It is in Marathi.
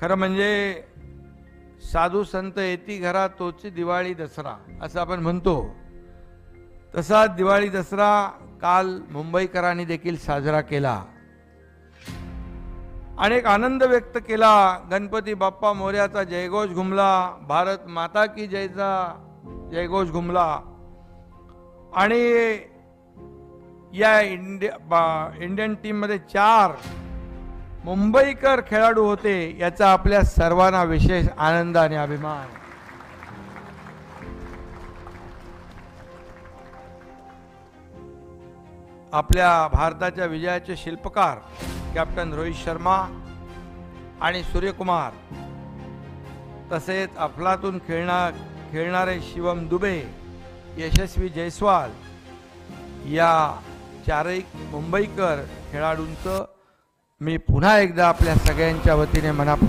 खरं म्हणजे साधू संत येती घरा तोची दिवाळी दसरा असं आपण म्हणतो. तसा दिवाळी दसरा काल मुंबईकरांनी देखील साजरा केला. अनेक आनंद व्यक्त केला. गणपती बाप्पा मोर्याचा जयघोष घुमला. भारत माता की जयचा जयघोष घुमला. आणि या इंडिया बा- इंडियन टीममध्ये चार मुंबईकर खेळाडू होते याचा आपल्या सर्वांना विशेष आनंद आणि अभिमान. आपल्या भारताच्या विजयाचे शिल्पकार कॅप्टन रोहित शर्मा आणि सूर्यकुमार तसेच अफलातून खेळणार खेळणारे शिवम दुबे यशस्वी जयस्वाल या चारही मुंबईकर खेळाडूंचं मी पुन्हा एकदा आपल्या सगळ्यांच्या वतीने मना